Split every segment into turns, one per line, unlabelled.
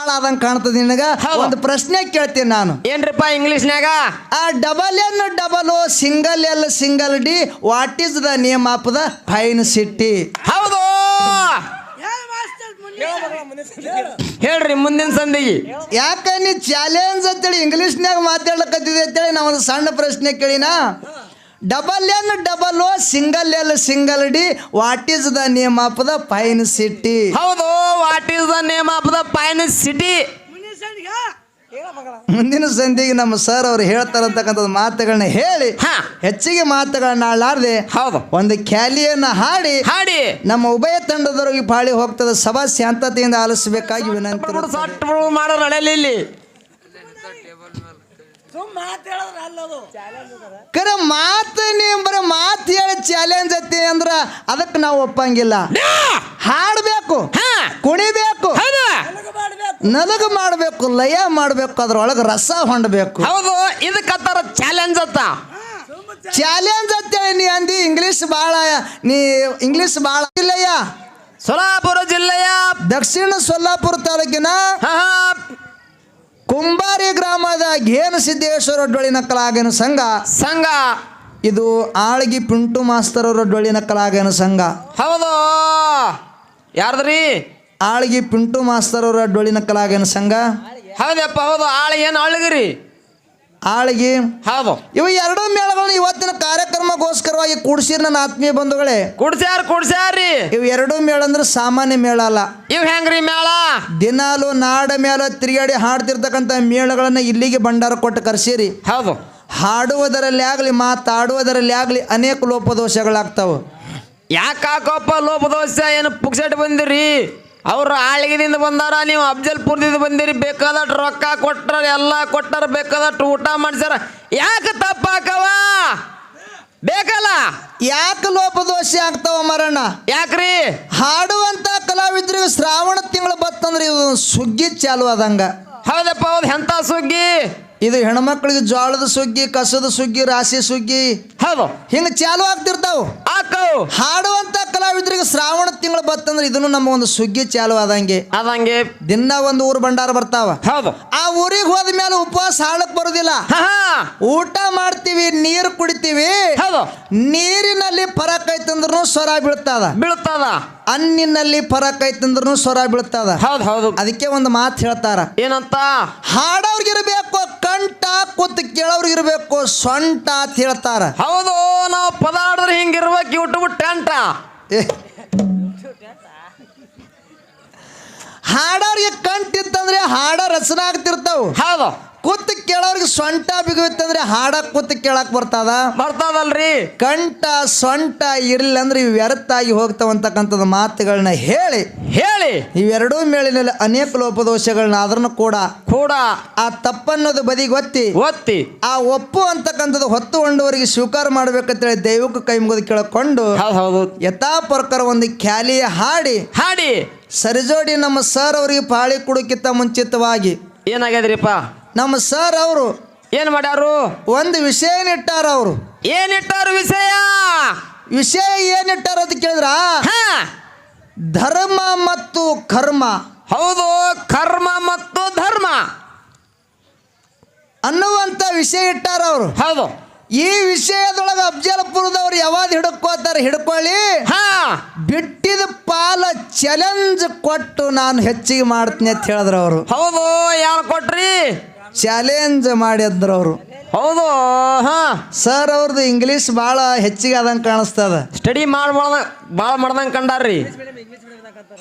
ಆದಂಗೆ ಕಾಣ್ತದೆ ನಿನಗ?
ಹೌದು.
ಒಂದು ಪ್ರಶ್ನೆ ಕೇಳ್ತೀನಿ ನಾನು.
ಏನ್ರಿಪ್ಪ ಇಂಗ್ಲೀಷ್ನ್ಯಾಗ?
ಆ double N double O single L single D what is the name of the fine city
ಹೌದು. ಹೇಳ್ರಿ ಮುಂದಿನ ಸಂದಿಗೆ.
ಯಾಕ ನೀ ಚಾಲೆಂಜ್ ಅಂತೇಳಿ ಇಂಗ್ಲೀಷ್ನ್ಯಾಗ ಮಾತಾಡ್ಲಕತ್ತಿದೆ ಅಂತೇಳಿ ನಾ ಒಂದು ಸಣ್ಣ ಪ್ರಶ್ನೆ ಕೇಳಿನ? Double N double O single L single D what is the name of the pine city
ಹೌದು what is the name of the pine city
ಮುಂದಿನ ಸಂಧಿಗೆ? ನಮ್ಮ ಸರ್ ಅವ್ರು ಹೇಳ್ತಾರಂತಕ್ಕಂಥ ಮಾತುಗಳನ್ನ ಹೇಳಿ ಹೆಚ್ಚಿಗೆ ಮಾತುಗಳನ್ನ ಆಡಲಾರ್ದೆ
ಹೌದು.
ಒಂದು ಖ್ಯಾಲಿಯನ್ನ ಹಾಡಿ.
ಹಾಡಿ.
ನಮ್ಮ ಉಭಯ ತಂಡದವರಿಗೆ ಪಾಳಿ ಹೋಗ್ತದೆ. ಸಭಾ ಶಾಂತತೆಯಿಂದ ಆಲಿಸಬೇಕಾಗಿ ವಿನಂತಿ
ಬಿಡು,
ಇರುತ್ತದೆ. ಕರೆ ಮಾತು ನೀವು ಬರೀ ಮಾತು ಹೇಳಿ ಚಾಲೆಂಜ್ ಐತಿ ಅಂದ್ರ ಅದಕ್ಕೆ ನಾವು ಒಪ್ಪಂಗಿಲ್ಲ. ಹಾಡಬೇಕು
ಹಾ!
ಕುಣಿಬೇಕು
ನಲಗ
ನಲಗು ಮಾಡಬೇಕು ಲಯ ಮಾಡಬೇಕು ಅದ್ರೊಳಗೆ ರಸ ಹೊಂಡಬೇಕು.
ಹೌದು ಇದಕ್ಕತ್ತಾರ ಚಾಲೆಂಜ್ ಅತ್ತ
ಚಾಲೆಂಜ್ ಅಂತೇಳಿ ನೀ ಅಂದಿ ಇಂಗ್ಲಿಷ್ ಭಾಳ ನೀ ಇಂಗ್ಲಿಷ್ ಭಾಳ ಇಲ್ಲಯ್ಯ
ಸೊಲ್ಲಾಪುರ ಜಿಲ್ಲೆಯ
ದಕ್ಷಿಣ ಸೊಲ್ಲಾಪುರ ತಾಲೂಕಿನ ಕುಂಬಾರಿ ಗ್ರಾಮದ ಘೇನ ಸಿದ್ದೇಶ್ವರ ಡೊಳಿನ ಕಲಾಗನ ಸಂಘ.
ಸಂಘ.
ಇದು ಆಳ್ಗಿ ಪಿಂಟು ಮಾಸ್ತರವರ ಡೊಳಿನ ಕಲಾಗೇನು ಸಂಘ.
ಹೌದು. ಯಾರ್ದ್ರಿ?
ಆಳ್ಗಿ ಪಿಂಟು ಮಾಸ್ತರವರ ಡೊಳಿನ ಕಲಾಗೇನು ಸಂಘ.
ಹೌದಪ್ಪ ಹೌದು. ಆಳ ಏನು ಅಳಗಿರಿ
ಆಳ್ಗಿ
ಹೌದು.
ಇವು ಎರಡೂ ಮೇಳಗಳನ್ನ ಇವತ್ತಿನ ಕಾರ್ಯಕ್ರಮಗೋಸ್ಕರವಾಗಿ ಕೂಡ್ಸಿರ್ ನನ್ನ ಆತ್ಮೀಯ ಬಂಧುಗಳೇ.
ಕುಡ್ಸ್ಯಾರ ಕುಡ್ಸ್ಯಾರಿ
ಇವ್ ಎರಡು ಮೇಳ ಅಂದ್ರೆ ಸಾಮಾನ್ಯ ಮೇಳ ಅಲ್ಲ.
ಇವ್ ಹೆಂಗ್ರಿ ಮೇಳ?
ದಿನಾಲು ನಾಡ ಮೇಳ ತಿರುಗಾಡಿ ಹಾಡ್ತಿರ್ತಕ್ಕಂಥ ಮೇಳಗಳನ್ನ ಇಲ್ಲಿಗೆ ಭಂಡಾರ ಕೊಟ್ಟು ಕರೆಸಿರಿ.
ಹೌದು.
ಹಾಡುವುದರಲ್ಲಿ ಆಗಲಿ ಮಾತಾಡುವುದರಲ್ಲಿ ಆಗಲಿ ಅನೇಕ ಲೋಪದೋಷಗಳಾಗ್ತಾವ.
ಯಾಕೆ ಹಾಕೋಪ್ಪ ಲೋಪದೋಷ? ಏನು ಪುಕ್ಸೆಟ್ ಬಂದಿರಿ? ಅವ್ರು ಆಳಿಗೆದಿಂದ ಬಂದಾರ ನೀವು ಅಫ್ಜಲ್ಪುರದಿಂದ ಬಂದಿರಿ ಬೇಕಾದಷ್ಟು ರೊಕ್ಕ ಕೊಟ್ಟರ ಎಲ್ಲ ಕೊಟ್ಟಾರ ಬೇಕಾದಷ್ಟು ಊಟ ಮಾಡ್ಸ್ಯಾರ. ಯಾಕೆ ತಪ್ಪಾಕವ? ಬೇಕಲ್ಲ?
ಯಾಕೆ ಲೋಪದೋಷಿ ಆಗ್ತಾವ ಮರಣ?
ಯಾಕ್ರಿ?
ಹಾಡುವಂತ ಕಲಾವಿದ್ರಿಗೆ ಶ್ರಾವಣ ತಿಂಗಳು ಬತ್ತಂದ್ರೆ ಇದು ಸುಗ್ಗಿ ಚಾಲು ಆದಂಗ.
ಹೌದಪ್ಪ ಹೌದು ಎಂತ ಸುಗ್ಗಿ?
ಇದು ಹೆಣ್ಮಕ್ಳಿಗೆ ಜೋಳದ ಸುಗ್ಗಿ ಕಸದ ಸುಗ್ಗಿ ರಾಶಿ ಸುಗ್ಗಿ
ಹೌದು.
ಹಿಂಗೆ ಚಾಲು ಆಗ್ತಿರ್ತಾವ.
ಆಕವು
ಹಾಡುವಂತ ಕಲಾವಿದ್ರಿಗೆ ಶ್ರಾವಣ ತಿಂಗಳು ಬತ್ತಂದ್ರೆ ಇದನ್ನು ನಮ್ಮ ಒಂದು ಸುಗ್ಗಿ ಚಾಲು ಆದಂಗೆ.
ಅದಂಗೆ
ದಿನ ಒಂದು ಊರು ಭಂಡಾರ ಬರ್ತಾವ.
ಹೌದು.
ಆ ಊರಿಗೆ ಹೋದ ಮೇಲೆ ಉಪವಾಸ ಹಾಡಕ್ ಬರುದಿಲ್ಲ. ಊಟ ಮಾಡ್ತೀವಿ ನೀರು ಕುಡಿತೀವಿ.
ಹೌದು.
ನೀರಿನಲ್ಲಿ ಫರಕ್ ಐತಂದ್ರೂ ಸ್ವರ ಬೀಳ್ತದ.
ಬೀಳ್ತದ.
ಹಣ್ಣಿನಲ್ಲಿ ಫರಕ್ ಐತಂದ್ರೂ ಸ್ವರ ಬೀಳ್ತದ.
ಹೌದು ಹೌದು.
ಅದಕ್ಕೆ ಒಂದು ಮಾತು ಹೇಳ್ತಾರ.
ಏನಂತ?
ಹಾಡೋರ್ಗಿರ್ಬೇಕು ಕಂಠ ಕೂತ್ ಕೇಳೋರ್ಗಿರ್ಬೇಕು ಸೊಂಟ ಅಂತ ಹೇಳ್ತಾರ.
ಹೌದು ನಾವು ಪದ ಆಡಿದ್ರೆ ಹಿಂಗಿರ್ಬೇಕು ಯೂಟ್ಯೂಬ್ ಟೆಂಟ.
ಏ. ಹಾಡೋರಿಗೆ ಕಂಠ ಇತ್ತಂದ್ರೆ ಹಾಡ ರಚನೆ ಆಗ್ತಿರ್ತಾವ.
ಹೌದು.
ಕೂತ್ ಕೇಳೋರ್ಗೆ ಸೊಂಟ ಬಿಗುತ್ತಂದ್ರೆ ಹಾಡ ಕೂತ್ ಕೇಳಕ್ ಬರ್ತದ?
ಬರ್ತದಲ್ರಿ.
ಕಂಠ ಸೊಂಟ ಇರ್ಲಿಲ್ಲ ಅಂದ್ರೆ ಇವು ವ್ಯರ್ಥ ಆಗಿ ಹೋಗ್ತಾವಂತಕ್ಕಂಥದ್ದು ಮಾತುಗಳನ್ನ ಹೇಳಿ.
ಹೇಳಿ.
ಇವೆರಡೂ ಮೇಳಿನಲ್ಲಿ ಅನೇಕ ಲೋಪದೋಷಗಳನ್ನ ಆದ್ರೂ ಕೂಡ
ಕೂಡ.
ಆ ತಪ್ಪನ್ನೋದು ಬದಿ ಗೊತ್ತಿ.
ಒತ್ತಿ
ಆ ಒಪ್ಪು ಅಂತಕ್ಕಂಥದ್ದು ಹೊತ್ತು ಹೊಂಡವರಿಗೆ ಸ್ವೀಕಾರ ಮಾಡ್ಬೇಕಂತೇಳಿ ದೈವಕ್ಕೆ ಕೈ ಮುಗಿದು ಕೇಳಿಕೊಂಡು
ಹೌದು ಹೌದು.
ಯಥಾ ಪ್ರಕಾರ ಒಂದು ಖ್ಯಾಲಿ ಹಾಡಿ.
ಹಾಡಿ.
ಸರಿಜೋಡಿ ನಮ್ಮ ಸರ್ ಅವರಿಗೆ ಪಾಳಿ ಕೊಡೋಕ್ಕಿಂತ ಮುಂಚಿತವಾಗಿ.
ಏನಾಗ್ಯದ್ರಿಪ್ಪ?
ನಮ್ಮ ಸರ್ ಅವರು
ಏನ್ ಮಾಡ್ಯಾರು?
ಒಂದು ವಿಷಯ ಇಟ್ಟಾರ ಅವರು?
ಏನಿಟ್ಟಾರು ವಿಷಯ?
ವಿಷಯ ಏನಿಟ್ಟಾರ ಅಂತ ಕೇಳಿದ್ರ?
ಹಾ.
ಧರ್ಮ ಮತ್ತು ಕರ್ಮ.
ಹೌದು ಕರ್ಮ ಮತ್ತು ಧರ್ಮ.
ಅನ್ನುವಂಥ ವಿಷಯ ಇಟ್ಟಾರ ಅವರು.
ಹೌದು.
ಈ ವಿಷಯದೊಳಗೆ ಅಫ್ಜಲ್ಪುರದವ್ರು ಯಾವಾಗ ಹಿಡ್ಕೋತಾರೆ ಹಿಡ್ಕೊಳ್ಳಿ?
ಹಾ.
ಬಿಟ್ಟಿದ ಪಾಲ ಚಾಲೆಂಜ್ ಕೊಟ್ಟು ನಾನು ಹೆಚ್ಚಿಗೆ ಮಾಡ್ತೀನಿ ಅಂತ ಹೇಳಿದ್ರು ಅವರು.
ಹೌದು ಯಾರು ಕೊಟ್ರಿ?
ಚಾಲೆಂಜ್ ಮಾಡಿದ್ರು ಅವರು.
ಹೌದು ಹಾ.
ಸರ್ ಅವ್ರದ್ದು ಇಂಗ್ಲೀಷ್ ಭಾಳ ಹೆಚ್ಚಿಗೆ ಆದಂಗೆ ಕಾಣಿಸ್ತದ.
ಸ್ಟಡಿ ಮಾಡಿ ಬಹಳ ಭಾಳ ಮಾಡ್ದಂಗೆ ಕಂಡಾರ್ರಿ.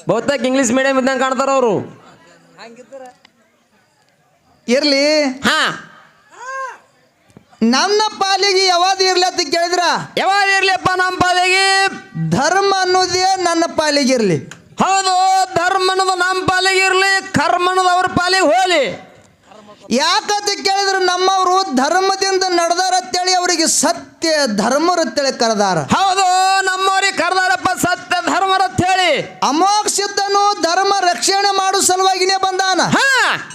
ಬಹುತೇಕ ಇಂಗ್ಲೀಷ್ ಮೀಡಿಯಂ ಇದ್ದಂಗೆ ಕಾಣ್ತಾರ ಅವರು.
ಇರ್ಲಿ.
ಹಾ.
ನನ್ನ ಪಾಲಿಗೆ ಯಾವಾಗ ಇರ್ಲಿ ಅಂತ ಕೇಳಿದ್ರ?
ಯಾವಾಗ ಇರ್ಲಿಪ್ಪ ನಮ್ಮ ಪಾಲಿಗೆ?
ಧರ್ಮ ಅನ್ನೋದೇ ನನ್ನ ಪಾಲಿಗೆ ಇರ್ಲಿ.
ಹೌದು ಧರ್ಮ ಅನ್ನೋದು ನಮ್ಮ ಪಾಲಿಗೆ ಇರ್ಲಿ ಕರ್ಮ ಅನ್ನೋದು ಅವ್ರ ಪಾಲಿಗೆ ಹೋಲಿ
ಯಾಕಂತ ಕೇಳಿದ್ರೆ ನಮ್ಮವರು ಧರ್ಮದಿಂದ ನಡೆದಾರ ಅಂತೇಳಿ ಅವರಿಗೆ ಸತ್ಯ ಧರ್ಮರತ್ತೇಳಿ ಕರೆದಾರ.
ಹೌದು ನಮ್ಮವ್ರಿಗೆ ಕರೆದಾರಪ್ಪ ಸತ್ಯ ಧರ್ಮರ ಅಂತ ಹೇಳಿ.
ಅಮೋಘ ಸಿದ್ಧನು ಧರ್ಮ ರಕ್ಷಣೆ ಮಾಡೋ ಸಲುವಾಗಿನೇ ಬಂದಾನ.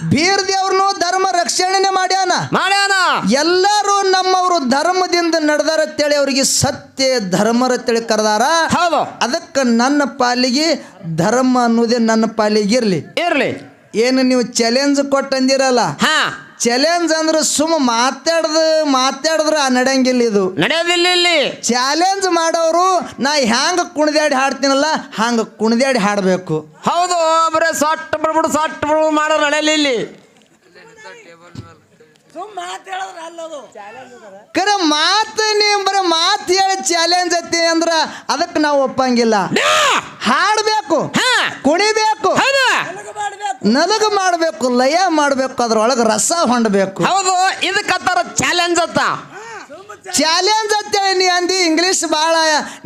ಬೀರ್ ದೇವ್ರನು ಧರ್ಮ ರಕ್ಷಣೆನೆ ಮಾಡ್ಯಾನ.
ಮಾಡ್ಯಾನ.
ಎಲ್ಲರೂ ನಮ್ಮವರು ಧರ್ಮದಿಂದ ನಡೆದಾರ ಅಂತೇಳಿ ಅವರಿಗೆ ಸತ್ಯ ಧರ್ಮರತ್ತೇಳಿ ಕರೆದಾರ.
ಹೌದು.
ಅದಕ್ಕೆ ನನ್ನ ಪಾಲಿಗೆ ಧರ್ಮ ಅನ್ನೋದೇ ನನ್ನ ಪಾಲಿಗೆ ಇರಲಿ.
ಇರ್ಲಿ.
ಏನು ನೀವು ಚಾಲೆಂಜ್ ಕೊಟ್ಟಂದಿರಲ್ಲ?
ಹಾ.
ಚಾಲೆಂಜ್ ಅಂದ್ರೆ ಸುಮ್ಮ ಮಾತಾಡ್ದ ಮಾತಾಡಿದ್ರ ನಡೆಯಂಗಿಲ್ಲ ಇದು.
ನಡೆಯೋದಿಲ್ಲ ಇಲ್ಲಿ.
ಚಾಲೆಂಜ್ ಮಾಡೋರು ನಾ ಹ್ಯಾಂಗ ಕುಣಿದಾಡಿ ಹಾಡ್ತೀನಲ್ಲ ಹಂಗ ಕುಣಿದಾಡಿ ಹಾಡಬೇಕು.
ಹೌದು ಬರೀ ಸೊಟ್ಟ ಬಿಡ್ಬಿಡು ಸೊಟ್ಟ ಬಿಡ್ಬಿಡು ಮಾಡೋ ನಡೆಯಲ್ಲ ಇಲ್ಲಿ.
ಕರೆ ಮಾತು ನೀವು ಬರೀ ಮಾತು ಹೇಳಿ ಚಾಲೆಂಜ್ ಐತಿ ಅಂದ್ರ ಅದಕ್ಕೆ ನಾವು ಒಪ್ಪಂಗಿಲ್ಲ. ಹಾಡಬೇಕು
ಹಾ.
ಕುಣಿಬೇಕು ನಲಗು ಮಾಡಬೇಕು ಲಯ ಮಾಡಬೇಕು ಅದ್ರೊಳಗೆ ರಸ ಹೊಂಡಬೇಕು.
ಹೌದು ಇದಕ್ಕತ್ತಾರ ಚಾಲೆಂಜ್ ಅತ್ತ
ಚಾಲೆಂಜ್ ಅಂತೇಳಿ ನೀ ಅಂದಿ ಇಂಗ್ಲಿಷ್ ಭಾಳ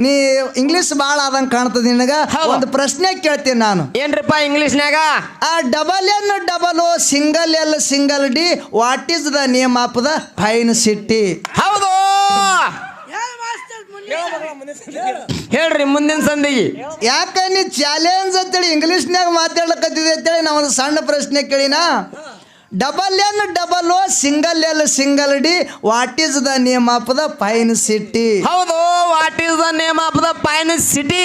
ನೀ ಇಂಗ್ಲಿಷ್ ಭಾಳ ಆದಂಗೆ ಕಾಣ್ತದೆ ನಿನಗ? ಒಂದು ಪ್ರಶ್ನೆ ಕೇಳ್ತೀನಿ ನಾನು.
ಏನ್ರಿಪ್ಪ ಇಂಗ್ಲೀಷ್ನ್ಯಾಗ
ಆ double N double O single L single D what is the name of the fine city
ಹೌದು. ಹೇಳ್ರಿ ಮುಂದಿನ ಸಂದಿಗೆ.
ಯಾಕ ನೀ ಚಾಲೆಂಜ್ ಅಂತೇಳಿ ಇಂಗ್ಲೀಷ್ನ್ಯಾಗ ಮಾತಾಡ್ಲಕತ್ತಿದೆ ಅಂತೇಳಿ ನಾ ಒಂದು ಸಣ್ಣ ಪ್ರಶ್ನೆ ಕೇಳಿನ? Double N double O single L single D what is the name of the fine city
ಹೌದು what is the name of the pine city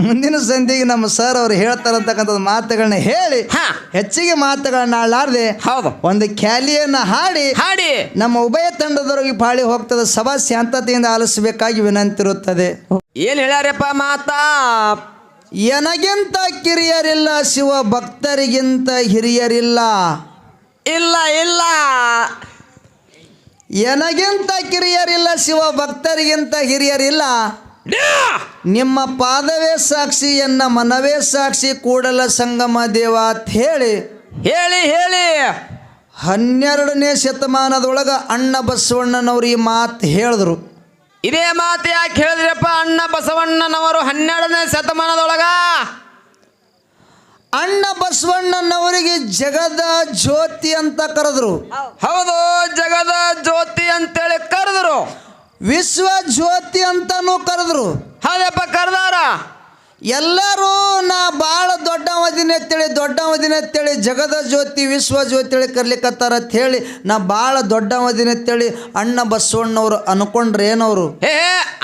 ಮುಂದಿನ ಸಂಧಿಗೆ ನಮ್ಮ ಸರ್ ಅವ್ರು ಹೇಳ್ತಾರಂತಕ್ಕಂಥ ಮಾತುಗಳನ್ನ ಹೇಳಿ
ಹಾ.
ಹೆಚ್ಚಿಗೆ ಮಾತುಗಳನ್ನ ಆಡಲಾರ್ದೆ
ಹೌದು.
ಒಂದು ಖ್ಯಾಲಿಯನ್ನ ಹಾಡಿ
ಹಾಡಿ.
ನಮ್ಮ ಉಭಯ ತಂಡದವರಿಗೆ ಪಾಳಿ ಹೋಗ್ತದೆ ಸಭಾ ಶಾಂತತೆಯಿಂದ ಆಲಿಸಬೇಕಾಗಿ ವಿನಂತಿರುತ್ತದೆ.
ಏನ್ ಹೇಳ್ಯಾರಪ್ಪ ಮಾತಾ?
ಎನಗಿಂತ ಕಿರಿಯರಿಲ್ಲ ಶಿವ ಭಕ್ತರಿಗಿಂತ ಹಿರಿಯರಿಲ್ಲ.
ಇಲ್ಲ ಇಲ್ಲ.
ಎನಗಿಂತ ಕಿರಿಯರಿಲ್ಲ ಶಿವ ಭಕ್ತರಿಗಿಂತ ಹಿರಿಯರಿಲ್ಲ. ನಿಮ್ಮ ಪಾದವೇ ಸಾಕ್ಷಿ ಎನ್ನ ಮನವೇ ಸಾಕ್ಷಿ ಕೂಡಲ ಸಂಗಮ ದೇವ ಅಂತ ಹೇಳಿ.
ಹೇಳಿ ಹೇಳಿ.
ಹನ್ನೆರಡನೇ ಶತಮಾನದೊಳಗ ಅಣ್ಣ ಬಸವಣ್ಣನವರು ಈ ಮಾತು ಹೇಳಿದ್ರು.
ಇದೇ ಮಾತು ಯಾಕೆ ಹೇಳಿದ್ರಪ್ಪ? ಅಣ್ಣ ಬಸವಣ್ಣನವರು ಹನ್ನೆರಡನೇ ಶತಮಾನದೊಳಗ?
ಅಣ್ಣ ಬಸವಣ್ಣನವರಿಗೆ ಜಗದ ಜ್ಯೋತಿ ಅಂತ ಕರೆದ್ರು.
ಹೌದು ಜಗದ ಜ್ಯೋತಿ ಅಂತೇಳಿ ಕರೆದ್ರು.
ವಿಶ್ವ ಜ್ಯೋತಿ ಅಂತಾನು ಕರೆದ್ರು.
ಹೌದಪ್ಪ ಕರೆದಾರ
ಎಲ್ಲರೂ ನಾ ಭಾಳ ದೊಡ್ಡವದಿನ ಅಂತೇಳಿ ದೊಡ್ಡವದಿನ ಅಂತೇಳಿ ಜಗದ ಜ್ಯೋತಿ ವಿಶ್ವ ಜ್ಯೋತಿ ಹೇಳಿ ಕರ್ಲಿಕ್ಕತ್ತಾರ ಅಂತ ಹೇಳಿ ನಾ ಭಾಳ ದೊಡ್ಡವದಿನ ಅಂತೇಳಿ ಅಣ್ಣ ಬಸವಣ್ಣವ್ರು ಅನ್ಕೊಂಡ್ರೆ ಏನವರು?
ಏ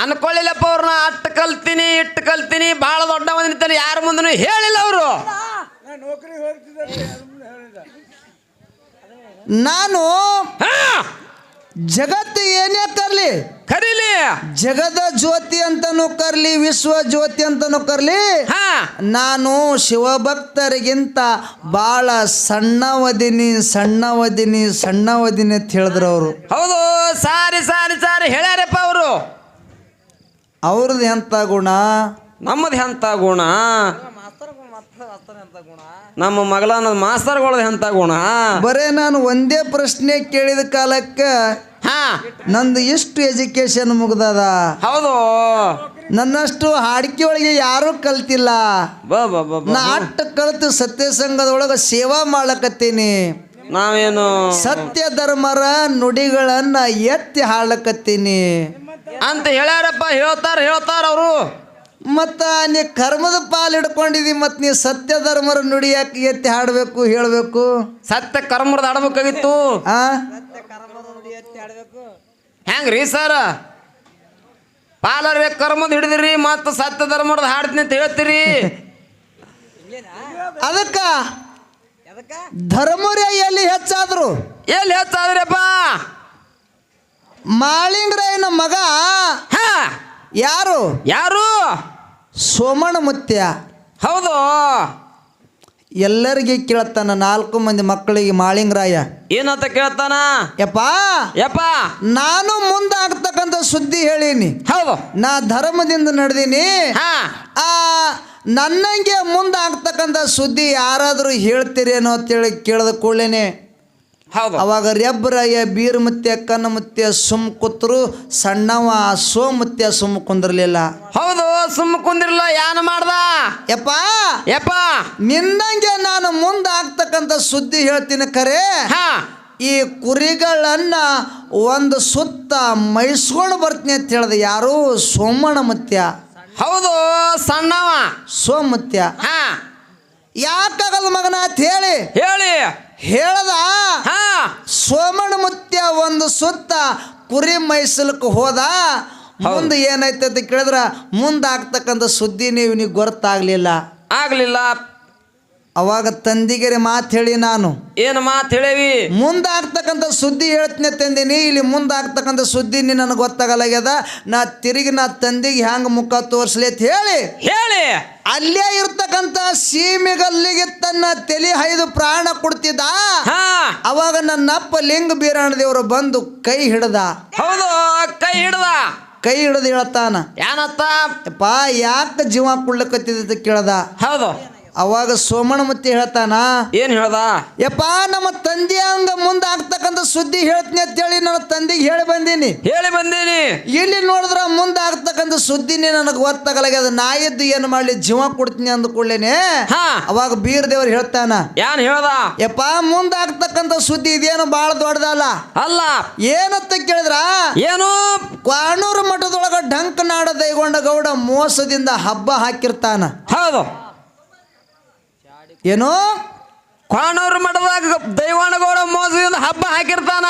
ಅನ್ಕೊಳ್ಳಿಲ್ಲಪ್ಪ ನಾ ಅಟ್ಟು ಕಲ್ತೀನಿ ಇಟ್ಟು ಕಲ್ತೀನಿ ಭಾಳ ದೊಡ್ಡವದಿನ ಎತ್ತೇಳಿ ಯಾರ ಮುಂದೂ ಹೇಳಿಲ್ಲ ಅವರು.
ನಾನು ಜಗತ್ತು ಏನೇ ಕರ್ಲಿ
ಕರೀಲಿ.
ಜಗದ ಜ್ಯೋತಿ ಅಂತನೂ ಕರ್ಲಿ ವಿಶ್ವ ಜ್ಯೋತಿ ಅಂತನೂ ಕರ್ಲಿ.
ಹಾ.
ನಾನು ಶಿವಭಕ್ತರಿಗಿಂತ ಬಹಳ ಸಣ್ಣವದಿನಿ ಸಣ್ಣವದಿನಿ ಸಣ್ಣವದಿನಿ ಅಂತ ಹೇಳಿದ್ರು ಅವರು.
ಹೌದು ಸಾರಿ ಸಾರಿ ಸಾರಿ ಹೇಳ್ಯಾರಪ್ಪ ಅವರು.
ಅವ್ರದ್ದು ಎಂಥ ಗುಣ?
ನಮ್ಮದು ಎಂಥ ಗುಣ? ನಮ್ಮ ಮಗಳನ್ನ ಮಾಸ್ತರ್ಗಳದ್ದು ಎಂಥ ಗುಣ?
ಬರೇ ನಾನು ಒಂದೇ ಪ್ರಶ್ನೆ ಕೇಳಿದ ಕಾಲಕ್ಕೆ ನಂದು ಎಷ್ಟು ಎಜುಕೇಶನ್ ಮುಗ್ದದ?
ಹೌದು.
ನನ್ನಷ್ಟು ಹಾಡಿಕೆ ಒಳಗೆ ಯಾರು ಕಲ್ತಿಲ್ಲ.
ಬಾ ಬಾ ಬಾ ಬಾ.
ನಾ ಅಟ್ಟ ಕಲ್ತು ಸತ್ಯ ಸಂಘದೊಳಗೆ ಸೇವಾ ಮಾಡ್ಲಕತ್ತೀನಿ.
ನಾವೇನು?
ಸತ್ಯ ಧರ್ಮರ ನುಡಿಗಳನ್ನ ಎತ್ತಿ ಹಾಡ್ಲಕತ್ತೀನಿ.
ಅಂತ ಹೇಳ್ಯಾರಪ್ಪ ಹೇಳ್ತಾರ ಹೇಳ್ತಾರ ಅವರು.
ಮತ್ತ ನೀ ಕರ್ಮದ ಪಾಲು ಹಿಡ್ಕೊಂಡಿದಿ ಮತ್ ನೀ ಸತ್ಯ ಧರ್ಮರ ನುಡಿ ಯಾಕೆ ಎತ್ತಿ ಹಾಡಬೇಕು ಹೇಳಬೇಕು?
ಸತ್ಯ ಕರ್ಮದ ಆಡ್ಬೇಕಾಗಿತ್ತು.
ಆ?
ಹೆಂಗ್ರಿ ಸರ್? ಪಾಲರ ಕರ್ಮದ ಹಿಡಿದಿರಿ ಮತ್ತ ಸತ್ಯ ಧರ್ಮದ ಹಾಡ್ತೀನಿ ಅಂತ ಹೇಳ್ತೀರಿ.
ಅದಕ್ಕ? ಧರ್ಮರೇ ಎಲ್ಲಿ ಹೆಚ್ಚಾದ್ರು?
ಎಲ್ಲಿ ಹೆಚ್ಚಾದ್ರಪ್ಪ?
ಮಾಳಿಂಗ್ರಯ್ಯನ ಮಗ
ಹಾ.
ಯಾರು?
ಯಾರು?
ಸೋಮಣ್ಣ ಮುತ್ಯ.
ಹೌದು.
ಎಲ್ಲರಿಗೆ ಕೇಳ್ತಾನ ನಾಲ್ಕು ಮಂದಿ ಮಕ್ಕಳಿಗೆ ಮಾಳಿಂಗರಾಯ.
ಏನಂತ ಕೇಳ್ತಾನ?
ಯಪ್ಪ
ಯಪ್ಪ.
ನಾನು ಮುಂದಾಗ್ತಕ್ಕಂಥ ಸುದ್ದಿ ಹೇಳೀನಿ.
ಹೌದು.
ನಾ ಧರ್ಮದಿಂದ ನಡೆದೀನಿ.
ಹಾ.
ಆ ನನ್ನಂಗೆ ಮುಂದಾಗ್ತಕ್ಕಂಥ ಸುದ್ದಿ ಯಾರಾದರೂ ಹೇಳ್ತೀರೇನೋ ಅಂತೇಳಿ ಕೇಳಿದ ಕೂಡಲೇ
ಹೌದು.
ಅವಾಗ ರೆಬ್ರಯ್ಯ ಬೀರ್ ಮತ್ತೆ ಕನ್ನ ಮತ್ತೆ ಸುಮ್ ಕೂತ್ರು ಸಣ್ಣವ ಸೋ ಮತ್ತೆ ಸುಮ್ ಕುಂದಿರ್ಲಿಲ್ಲ.
ಹೌದು ಸುಮ್ ಕುಂದಿರ್ಲಿಲ್ಲ ಯಾನ ಮಾಡ್ದ?
ಯಪ್ಪ
ಯಪ್ಪ.
ನಿನ್ನಂಗೆ ನಾನು ಮುಂದಾಗ್ತಕ್ಕಂಥ ಸುದ್ದಿ ಹೇಳ್ತೀನಿ ಕರೆ
ಹಾ.
ಈ ಕುರಿಗಳನ್ನ ಒಂದು ಸುತ್ತ ಮೈಸ್ಕೊಂಡು ಬರ್ತೀನಿ ಅಂತ ಹೇಳ್ದೆ ಯಾರು? ಸೋಮಣ ಮತ್ಯ.
ಹೌದು ಸಣ್ಣವ.
ಸೋಮತ್ಯ
ಹಾ.
ಯಾಕಾಗಲ್ಲ ಮಗನ ಅಂತ ಹೇಳಿ?
ಹೇಳಿ.
ಹೇಳ್ದ?
ಹಾ
ಸೋಮಣ್ಣ ಮುತ್ಯ ಒಂದು ಸುತ್ತ ಕುರಿ ಮೈಸಲಕ್ಕೆ ಹೋದ. ಮುಂದೆ ಏನೈತೆ ಅಂತ ಕೇಳಿದ್ರ ಮುಂದಾಗ್ತಕ್ಕಂಥ ಸುದ್ದಿ ನೀವು ನೀವು ಗೊತ್ತಾಗ್ಲಿಲ್ಲ.
ಆಗ್ಲಿಲ್ಲ.
ಅವಾಗ ತಂದಿಗೆರೆ ಮಾತು ಹೇಳಿ ನಾನು.
ಏನು ಮಾತು ಹೇಳೇವಿ?
ಮುಂದಾಗ್ತಕ್ಕಂಥ ಸುದ್ದಿ ಹೇಳ್ತೀನಿ ತಂದಿನಿ ಇಲ್ಲಿ ಮುಂದಾಗ್ತಕ್ಕಂಥ ಸುದ್ದಿ ನೀ ನನಗೆ ಗೊತ್ತಾಗಲಾಗ್ಯದ. ನಾ ತಿರುಗಿ ನಾ ತಂದಿಗೆ ಹ್ಯಾಂಗ ಮುಖ ತೋರಿಸ್ಲಿ ಅಂತ ಹೇಳಿ.
ಹೇಳಿ.
ಅಲ್ಲೇ ಇರ್ತಕ್ಕಂಥ ಸೀಮೆಗಲ್ಲಿಗೆ ತನ್ನ ತಲೆ ಹೈದು ಪ್ರಾಣ ಕೊಡ್ತಿದ್ದ. ಅವಾಗ ನನ್ನಪ್ಪ ಲಿಂಗ ಬೀರಾಣ ದೇವರು ಬಂದು ಕೈ ಹಿಡ್ದ.
ಹೌದು ಕೈ ಹಿಡ್ದ.
ಕೈ ಹಿಡ್ದು ಹೇಳ್ತಾನ.
ಏನತ್ತ
ಯಪ್ಪ ಯಾಕೆ ಜೀವ ಕುಡ್ಲಕತ್ತಿದ ಅಂತ ಕೇಳ್ದ.
ಹೌದು.
ಅವಾಗ ಸೋಮಣ ಮತ್ತೆ ಹೇಳ್ತಾನ
ಏನ್ ಹೇಳ್ದ?
ಯಪ್ಪ ನಮ್ಮ ತಂದೆ ಹಂಗ ಮುಂದೆ ಆಗ್ತಕ್ಕಂಥ ಸುದ್ದಿ ಹೇಳ್ತೀನಿ ಅಂತ ಹೇಳಿ ನನ್ನ ತಂದೆಗೆ ಹೇಳಿ ಬಂದೀನಿ.
ಹೇಳಿ ಬಂದೀನಿ.
ಇಲ್ಲಿ ನೋಡಿದ್ರ ಮುಂದೆ ಆಗ್ತಕ್ಕಂಥ ಸುದ್ದಿನೇ ನನಗೆ ಗೊತ್ತಾಗಲಾಗ್ಯದ. ನಾ ಇದ್ದು ಏನು ಮಾಡಲಿ ಜೀವ ಕೊಡ್ತೀನಿ ಅಂದ್ಕೊಳ್ಳೇನೆ
ಹಾ.
ಅವಾಗ ಬೀರ್ ದೇವ್ರು ಹೇಳ್ತಾನ
ಏನ್ ಹೇಳ್ದ?
ಯಪ್ಪ ಮುಂದೆ ಆಗ್ತಕ್ಕಂಥ ಸುದ್ದಿ ಇದೇನು ಬಹಳ ದೊಡ್ಡದಲ್ಲ.
ಅಲ್ಲ.
ಏನಂತ ಕೇಳಿದ್ರ?
ಏನು?
ಕ್ವಾಣೂರು ಮಠದೊಳಗ ಡಂಕ ನಾಡ ದೈಗೊಂಡ ಗೌಡ ಮೋಸದಿಂದ ಹಬ್ಬ ಹಾಕಿರ್ತಾನ.
ಹೌದು.
ಏನೋ?
ಕ್ವಾಣೂರು ಮಠದಾಗ ದೈವಾನಗೌಡ ಮೋಸದಿಂದ ಹಬ್ಬ ಹಾಕಿರ್ತಾನ.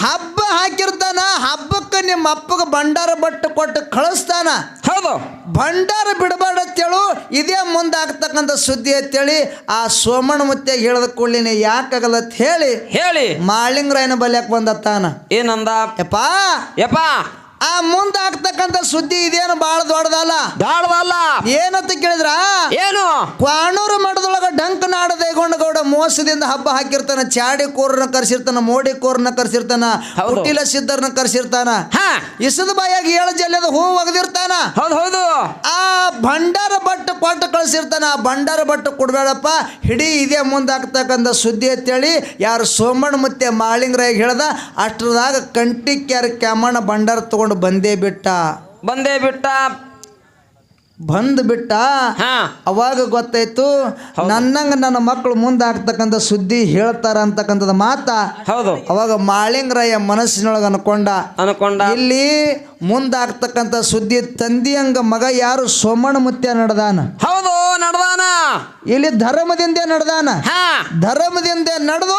ಹಬ್ಬ ಹಾಕಿರ್ತಾನ ಹಬ್ಬಕ್ಕೆ ನಿಮ್ಮ ಅಪ್ಪಗೆ ಭಂಡಾರ ಬಟ್ಟು ಕೊಟ್ಟು ಕಳಿಸ್ತಾನ.
ಹೌದು.
ಭಂಡಾರ ಬಿಡಬೇಡ ಅಂತೇಳು ಇದೇ ಮುಂದೆ ಆಗ್ತಕ್ಕಂಥ ಸುದ್ದಿ ಅಂತೇಳಿ ಆ ಸೋಮಣ್ಣ ಮುತ್ತೆ ಹೇಳದ ಕೂಡಲಿನ ಯಾಕಾಗಲ್ಲ ಅಂತ ಹೇಳಿ
ಹೇಳಿ.
ಮಾಳಿಂಗರಾಯನ ಬಲ್ಯಾಕ ಬಂದತ್ತಾನ.
ಏನಂದ?
ಯಪ್ಪ.
ಯಪ್ಪ.
ಆ ಮುಂದೆ ಆಗ್ತಕ್ಕಂಥ ಸುದ್ದಿ ಇದೇನು ಬಹಳ ದೊಡ್ಡದಲ್ಲ?
ದಾಳದಲ್ಲ
ಏನಂತ ಕೇಳಿದ್ರ?
ಏನು?
ಕ್ವಾಣೂರು ಮಠದೊಳಗ ಡಂಕ ನಾಡ ದೈಗೊಂಡಗೌಡ ಮೋಸದಿಂದ ಹಬ್ಬ ಹಾಕಿರ್ತಾನ ಚಾಡಿ ಕೋರನ್ನ ಕರ್ಸಿರ್ತಾನ ಮೋಡಿ ಕೋರ್ನ ಕರ್ಸಿರ್ತಾನ
ಹೌದು.
ಕುಟಿಲ ಸಿದ್ಧರನ್ನ ಕರ್ಸಿರ್ತಾನ.
ಹಾ.
ಇಸದ ಬಾಯಾಗ ಏಳು ಜಲ್ಲೆದ ಹೂ ಒಗದಿರ್ತಾನ.
ಹೌದು ಹೌದು.
ಆ ಭಂಡಾರ ಭಟ್ ಕೊಟ್ಟು ಕಳಿಸಿರ್ತಾನ ಆ ಭಂಡಾರ ಬಟ್ಟು ಕೊಡ್ಬೇಡಪ್ಪ ಹಿಡೀ ಇದೇ ಮುಂದಾಗ್ತಕ್ಕಂಥ ಸುದ್ದಿ ಅಂತೇಳಿ ಯಾರು ಸೋಮಣ್ಣ ಮತ್ತೆ ಮಾಳಿಂಗರಾಯ ಹೇಳ್ದ ಅಷ್ಟರದಾಗ ಕಂಟಿ ಕ್ಯಾರ ಕ್ಯಾಮಣ್ಣ ಭಂಡಾರ ತಗೊಂಡು ಬಂದೇ ಬಿಟ್ಟ.
ಬಂದೇ ಬಿಟ್ಟ.
ಬಂದ್ ಬಿಟ್ಟ?
ಹಾ.
ಅವಾಗ ಗೊತ್ತಾಯ್ತು ನನ್ನಂಗ ನನ್ನ ಮಕ್ಕಳು ಮುಂದಾಗ್ತಕ್ಕಂಥ ಸುದ್ದಿ ಹೇಳ್ತಾರ ಅಂತಕ್ಕಂಥದ್ದು ಮಾತ.
ಹೌದು.
ಅವಾಗ ಮಾಳಿಂಗರಾಯ ಮನಸ್ಸಿನೊಳಗೆ ಅನ್ಕೊಂಡ.
ಅನ್ಕೊಂಡ.
ಇಲ್ಲಿ ಮುಂದಾಗ್ತಕ್ಕಂಥ ಸುದ್ದಿ ತಂದಿಯಂಗ ಮಗ ಯಾರು ಸೋಮಣ್ಣ ಮುತ್ಯ ನಡೆದಾನ?
ಹೌದು ನಡ್ದಾನ.
ಇಲ್ಲಿ ಧರ್ಮದಿಂದ ನಡೆದಾನ? ಧರ್ಮದಿಂದ ನಡೆದು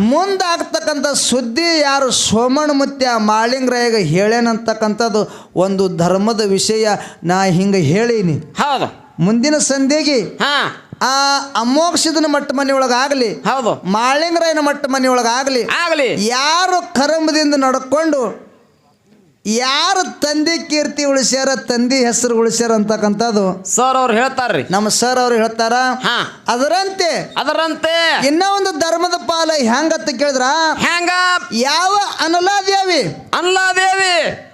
ಮುಂದಾಗ್ತಕ್ಕಂಥ ಸುದ್ದಿ ಯಾರು ಸೋಮಣ್ಣ ಮುತ್ಯ ಮಾಳಿಂಗರಾಯಗ ಹೇಳೇನಂತಕ್ಕಂಥದ್ದು ಒಂದು ಧರ್ಮದ ವಿಷಯ ನಾ ಹಿಂಗೆ ಹೇಳೀನಿ.
ಹೌದು.
ಮುಂದಿನ ಸಂಧಿಗೆ
ಹಾ.
ಆ ಅಮೋಕ್ಷದನ ಮಟ್ಟ ಮನೆಯೊಳಗಾಗಲಿ
ಹೌದು.
ಮಾಳಿಂಗರಾಯನ ಮಟ್ಟ ಮನೆಯೊಳಗಾಗಲಿ
ಆಗ್ಲಿ
ಯಾರು ಕರ್ಮದಿಂದ ನಡ್ಕೊಂಡು ಯಾರು ತಂದೆ ಕೀರ್ತಿ ಉಳಿಸ್ಯಾರ ತಂದೆ ಹೆಸರು ಉಳಿಸ್ಯಾರ ಅಂತಕ್ಕಂಥದ್ದು?
ಸರ್ ಅವ್ರು ಹೇಳ್ತಾರ್ರಿ.
ನಮ್ಮ ಸರ್ ಅವ್ರು ಹೇಳ್ತಾರ?
ಹಾ.
ಅದರಂತೆ
ಅದರಂತೆ.
ಇನ್ನ ಒಂದು ಧರ್ಮದ ಪಾಲ ಹೆಂಗತ್ತ ಕೇಳಿದ್ರ?
ಹೆಂಗ?
ಯಾವ ಅನಲಾದೇವಿ?
ಅನ್ಲಾದೇವಿ.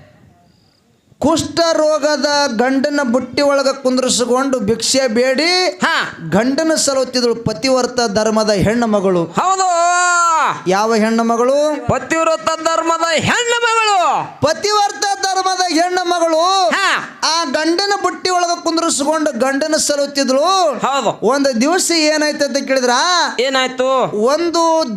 ಕುಷ್ಠ ರೋಗದ ಗಂಡನ ಬುಟ್ಟಿ ಒಳಗ ಕುಂದ್ರಿಸಿಕೊಂಡು ಭಿಕ್ಷೆ ಬೇಡಿ.
ಹಾ.
ಗಂಡನ ಸಲುತ್ತಿದಳು ಪತಿವ್ರತ ಧರ್ಮದ ಹೆಣ್ಣು ಮಗಳು.
ಹೌದು.
ಯಾವ ಹೆಣ್ಣು ಮಗಳು?
ಪತಿವ್ರತ ಧರ್ಮದ ಹೆಣ್ಣು ಮಗಳು.
ಪತಿವ್ರತ ಧರ್ಮದ ಹೆಣ್ಣು ಮಗಳು.
ಹಾ.
ಆ ಗಂಡನ ಬುಟ್ಟಿ ಒಳಗ ಕುಂದ್ರಿಸಿಕೊಂಡು ಗಂಡನ ಸಲುತ್ತಿದ್ಳು.
ಹೌದು.
ಒಂದು ದಿವಸ ಏನಾಯ್ತು ಅಂತ ಕೇಳಿದ್ರ?
ಏನಾಯ್ತು?
ಒಂದು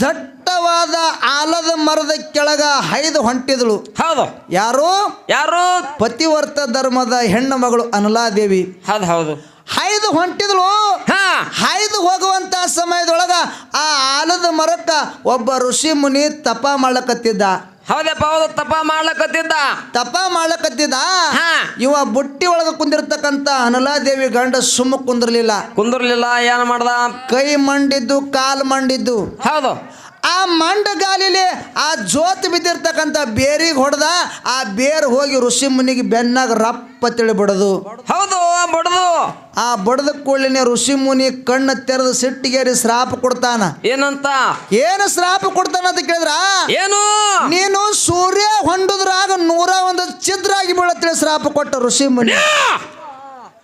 ದಟ್ಟವಾದ ಆಲದ ಮರದ ಕೆಳಗ ಹೈದು ಹೊಂಟಿದಳು.
ಹೌದು.
ಯಾರು?
ಯಾರು?
ಪತಿವರ್ತ ಧರ್ಮದ ಹೆಣ್ಣು ಮಗಳು ಅನಲಾದೇವಿ.
ಹೌದು ಹೌದು.
ಹೈದು ಹೊಂಟಿದಳು.
ಹಾ.
ಹಾಯ್ದು ಹೋಗುವಂತ ಸಮಯದೊಳಗ ಆ ಆಲದ ಮರಕ್ಕ ಒಬ್ಬ ಋಷಿ ಮುನಿ ತಪ ಮಾಡ್ಲಕತ್ತಿದ್ದ.
ಹೌದಪ್ಪ ಹೌದು ತಪ ಮಾಡ್ಲಕತ್ತಿದ್ದ.
ತಪ ಮಾಡ್ಲಕತ್ತಿದ್ದ.
ಹಾ.
ಇವ ಬುಟ್ಟಿ ಒಳಗ ಕುಂದಿರ್ತಕ್ಕಂತ ಅನಲಾದೇವಿ ಗಂಡ ಸುಮ್ಮ ಕುಂದಿರ್ಲಿಲ್ಲ.
ಕುಂದಿರ್ಲಿಲ್ಲ ಏನ್ ಮಾಡ್ದ?
ಕೈ ಮಂಡಿದ್ದು ಕಾಲು ಮಂಡಿದ್ದು.
ಹೌದು.
ಆ ಮಂಡಗಾಲಿಲಿ ಆ ಜೋತ್ ಬಿದ್ದಿರ್ತಕ್ಕಂಥ ಬೇರಿಗೆ ಹೊಡೆದ ಆ ಬೇರ್ ಹೋಗಿ ಋಷಿ ಮುನಿಗೆ ಬೆನ್ನಾಗ ರಪ್ಪ ತಿಳಿಬಿಡದು.
ಹೌದು ಬಡದು.
ಆ ಬಡದ ಕೂಡಲಿನ ಋಷಿ ಮುನಿ ಕಣ್ಣು ತೆರೆದು ಸಿಟ್ಟಿಗೇರಿ ಶ್ರಾಪ ಕೊಡ್ತಾನ.
ಏನಂತ?
ಏನು ಶ್ರಾಪ ಕೊಡ್ತಾನ ಅಂತ ಕೇಳಿದ್ರ?
ಏನು?
ನೀನು ಸೂರ್ಯ ಹೊಂಡುದ್ರಾಗ ನೂರ ಒಂದು ಛಿದ್ರಾಗಿ ಬೀಳತ್ತೇಳಿ ಶ್ರಾಪ ಕೊಟ್ಟ ಋಷಿ ಮುನಿ.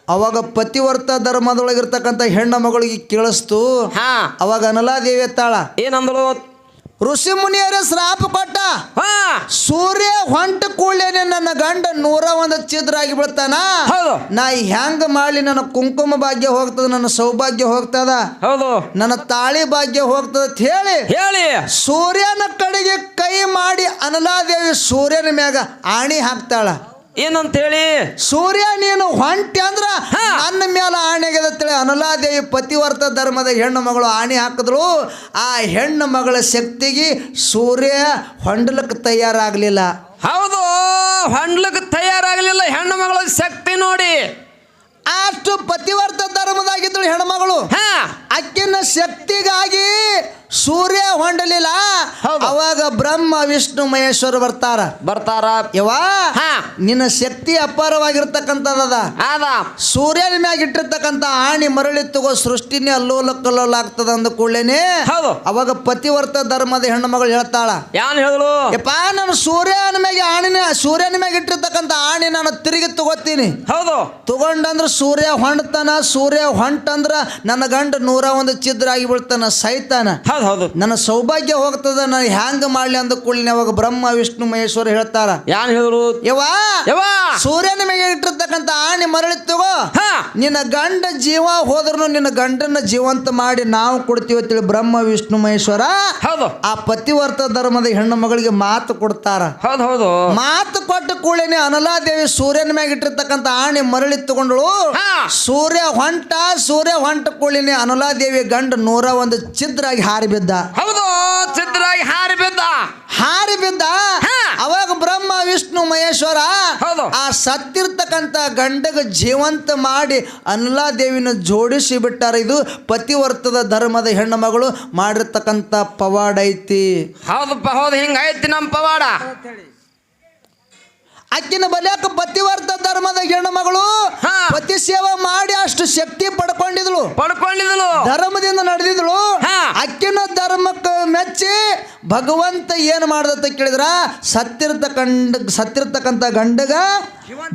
ಅವಾಗ ಪತಿವರ್ತ ಧರ್ಮದೊಳಗಿರ್ತಕ್ಕಂಥ ಹೆಣ್ಣ ಮಗಳಿಗೆ ಕೇಳಿಸ್ತು
ಹಾ.
ಅವಾಗ ಅನಲಾದೇವಿ ಎತ್ತಾಳ.
ಏನಂದಳು?
ಋಷಿ ಮುನಿಯರ ಶ್ರಾಪ ಕೊಟ್ಟ
ಹಾ.
ಸೂರ್ಯ ಹೊಂಟ ಕೂಡಲೇನೆ ನನ್ನ ಗಂಡ ನೂರ ಒಂದು ಛಿದ್ರಾಗಿ ಬಿಡ್ತಾನ
ಹೌದು.
ನಾ ಹೆಂಗ ಮಾಡಲಿ? ನನ್ನ ಕುಂಕುಮ ಭಾಗ್ಯ ಹೋಗ್ತದ ನನ್ನ ಸೌಭಾಗ್ಯ ಹೋಗ್ತದ.
ಹೌದು.
ನನ್ನ ತಾಳಿ ಭಾಗ್ಯ ಹೋಗ್ತದ ಅಂತ ಹೇಳಿ.
ಹೇಳಿ.
ಸೂರ್ಯನ ಕಡೆಗೆ ಕೈ ಮಾಡಿ ಅನಲಾದೇವಿ ಸೂರ್ಯನ ಮ್ಯಾಗ ಆಣಿ ಹಾಕ್ತಾಳ.
ಏನಂತ ಹೇಳಿ
ಸೂರ್ಯ ನೀನು ಹೊಂಟಿ ಅಂದ್ರ. ನನ್ನ ಮೇಲೆ ಆಣೆಗೆದತ್ತೇಳಿ ಅನುಲಾದೇವಿ ಪತಿವರ್ತ ಧರ್ಮದ ಹೆಣ್ಣು ಮಗಳು ಆಣೆ ಹಾಕಿದ್ರು ಆ ಹೆಣ್ಣು ಮಗಳ ಶಕ್ತಿಗೆ ಸೂರ್ಯ ಹೊಂಡಲಕ್ಕೆ ತಯಾರಾಗಲಿಲ್ಲ.
ಹೌದು ಹೊಂಡ್ಲಕ್ಕೆ ತಯಾರಾಗಲಿಲ್ಲ ಹೆಣ್ಣು ಮಗಳ ಶಕ್ತಿ ನೋಡಿ.
ಅಷ್ಟು ಪತಿವರ್ತ ಧರ್ಮದ ಅಪರವಾಗಿದ್ದಳು ಹೆಣ್ಮಗಳು
ಹಾ.
ಅಕ್ಕಿನ ಶಕ್ತಿಗಾಗಿ ಸೂರ್ಯ ಹೊಂಡಲಿಲ್ಲ. ಅವಾಗ ಬ್ರಹ್ಮ ವಿಷ್ಣು ಮಹೇಶ್ವರ ಬರ್ತಾರ.
ಬರ್ತಾರ.
ಯವಾ
ಹಾ.
ನಿನ್ನ ಶಕ್ತಿ ಅಪಾರವಾಗಿರ್ತಕ್ಕಂಥದ ಸೂರ್ಯನ ಮ್ಯಾಗ ಇಟ್ಟಿರ್ತಕ್ಕಂಥ ಆಣಿ ಮರಳಿ ತಗೋ ಸೃಷ್ಟಿನೇ ಅಲ್ಲೋಲ ಕಲ್ಲೋಲ ಆಗ್ತದ ಅಂದ ಕೂಡಲೇನೆ ಅವಾಗ ಪತಿವರ್ತ ಧರ್ಮದ ಹೆಣ್ಣು ಮಗಳು ಹೇಳ್ತಾಳ.
ಯಾನ್ ಹೇಳು
ಯಪ್ಪ ನಾನು ಸೂರ್ಯನ ಮ್ಯಾಗ ಆಣಿನ ಸೂರ್ಯನ ಮ್ಯಾಗ ಇಟ್ಟಿರ್ತಕ್ಕಂಥ ಆಣಿ ನಾನು ತಿರುಗಿ ತಗೋತೀನಿ.
ಹೌದು.
ತಗೊಂಡಂದ್ರ ಸೂರ್ಯ ಹೊಂಡ್ತಾನ ಸೂರ್ಯ ಹೊಂಟಂದ್ರ ನನ್ನ ಗಂಡ ನೂರ ಒಂದು ಚಿದ್ರ ಆಗಿ ಬೀಳ್ತಾನ ಸೈತಾನ
ಹೌದು ಹೌದು.
ನನ್ನ ಸೌಭಾಗ್ಯ ಹೋಗ್ತದ ನಾನು ಹ್ಯಾಂಗ ಮಾಡ್ಲಿ ಅಂದ ಕೂಡಲಿನ ಅವಾಗ ಬ್ರಹ್ಮ ವಿಷ್ಣು ಮಹೇಶ್ವರ ಹೇಳ್ತಾರ.
ಯಾನ್ ಹೇಳು
ಯವ್ವಾ?
ಯವ್ವಾ?
ಸೂರ್ಯನ ಮೇಲೆ ಇಟ್ಟಿರ್ತಕ್ಕಂಥ ಆಣಿ ಮರಳಿ ತಗೋ. ನಿನ್ನ ಗಂಡ ಜೀವ ಹೋದ್ರು ನಿನ್ನ ಗಂಡನ ಜೀವಂತ ಮಾಡಿ ನಾವು ಕೊಡ್ತೀವಿ ಅಂತೇಳಿ ಬ್ರಹ್ಮ ವಿಷ್ಣು ಮಹೇಶ್ವರ.
ಹೌದು.
ಆ ಪತಿವರ್ತ ಧರ್ಮದ ಹೆಣ್ಣು ಮಗಳಿಗೆ ಮಾತು ಕೊಡ್ತಾರ.
ಹೌದು ಹೌದು.
ಮಾತು ಕೊಟ್ಟ ಕೂಡಲೇ ಅನಲಾದೇವಿ ಸೂರ್ಯನ ಮ್ಯಾಗ ಇಟ್ಟಿರ್ತಕ್ಕಂಥ ಆಣಿ ಮರಳಿ ತಗೊಂಡಳು. ಸೂರ್ಯ ಹೊಂಟ ಸೂರ್ಯ ಹೊಂಟ ಕೂಡಲೇ ಅನಲಾದೇವಿ ಗಂಡ ನೂರ ಒಂದು ಛಿದ್ರಾಗಿ ಹಾರಿ ಬಿದ್ದ.
ಹೌದು ಚಿದ್ರಾಗಿ ಹಾರಿ ಬಿದ್ದ.
ಹಾರಿ ಬಿದ್ದ? ಅವಾಗ ಬ್ರಹ್ಮ ವಿಷ್ಣು ಮಹೇಶ್ವರ
ಹೌದು.
ಆ ಸತ್ತಿರ್ತಕ್ಕಂಥ ಗಂಡಗ ಜೀವಂತ ಮಾಡಿ ದೇವಿನ ಜೋಡಿಸಿ ಬಿಟ್ಟಾರ. ಇದು ಪತಿವರ್ತದ ಧರ್ಮದ ಹೆಣ್ಣು ಮಗಳು ಮಾಡಿರ್ತಕ್ಕಂಥ ಪವಾಡ ಐತಿ.
ಹೌದಪ್ಪ ಹೌದು ಹಿಂಗೈತಿ ನಮ್ಮ ಪವಾಡ.
ಅಕ್ಕಿನ ಬಲ್ಯಾಕ ಪತಿವರ್ತ ಧರ್ಮದ ಹೆಣ್ಣು ಮಗಳು. ಪತಿ ಸೇವೆ ಮಾಡಿ ಅಷ್ಟು ಶಕ್ತಿ ಪಡ್ಕೊಂಡಿದ್ಳು
ಪಡ್ಕೊಂಡಿದ್ಳು
ಧರ್ಮದಿಂದ ನಡೆದಿದ್ಳು ಅಕ್ಕಿನ ಧರ್ಮಕ್ಕೆ ಮೆಚ್ಚಿ ಭಗವಂತ ಏನು ಮಾಡ್ದತ್ತ ಕೇಳಿದ್ರ? ಸತ್ತಿರ್ತಕ್ಕಂಡ ಸತ್ತಿರ್ತಕ್ಕಂಥ ಗಂಡಗ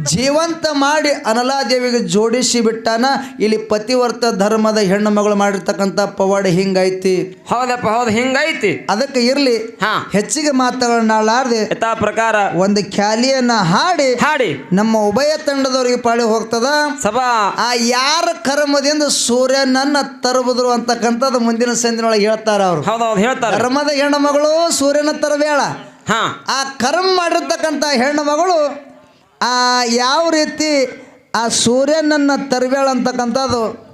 ಜೀವಂತ ಮಾಡಿ ಅನಲಾದೇವಿಗೆ ಜೋಡಿಸಿ ಬಿಟ್ಟಾನ ಇಲ್ಲಿ ಪತಿವರ್ತ ಧರ್ಮದ ಹೆಣ್ಣು ಮಗಳು ಮಾಡಿರ್ತಕ್ಕಂಥ ಪವಾಡ ಹಿಂಗೈತಿ.
ಹೌದಪ್ಪ ಹೌದು ಹಿಂಗೈತಿ.
ಅದಕ್ಕೆ ಇರ್ಲಿ
ಹಾ.
ಹೆಚ್ಚಿಗೆ ಮಾತುಗಳನ್ನಾಡಲಾರ್ದೆ
ಯಥಾ ಪ್ರಕಾರ
ಒಂದು ಖ್ಯಾಲಿಯನ್ನ ಹಾಡಿ
ಹಾಡಿ.
ನಮ್ಮ ಉಭಯ ತಂಡದವರಿಗೆ ಪಾಳಿ ಹೋಗ್ತದ?
ಸಭಾ.
ಆ ಯಾರ ಕರ್ಮದಿಂದ ಸೂರ್ಯನನ್ನ ತರಬುದ್ರು ಅಂತಕ್ಕಂಥದ್ದು ಮುಂದಿನ ಸಂದಿನೊಳಗೆ ಹೇಳ್ತಾರ ಅವರು.
ಹೌದು ಹೌದು ಹೇಳ್ತಾರೆ.
ಕರ್ಮದ ಹೆಣ್ಣು ಮಗಳು ಸೂರ್ಯನ ತರಬೇಳ
ಹಾ.
ಆ ಕರ್ಮ ಮಾಡಿರ್ತಕ್ಕಂಥ ಹೆಣ್ಣು ಮಗಳು ಯಾವ ರೀತಿ ಆ ಸೂರ್ಯನನ್ನು ತರಬೇಳ ಅಂತಕ್ಕಂಥದ್ದು?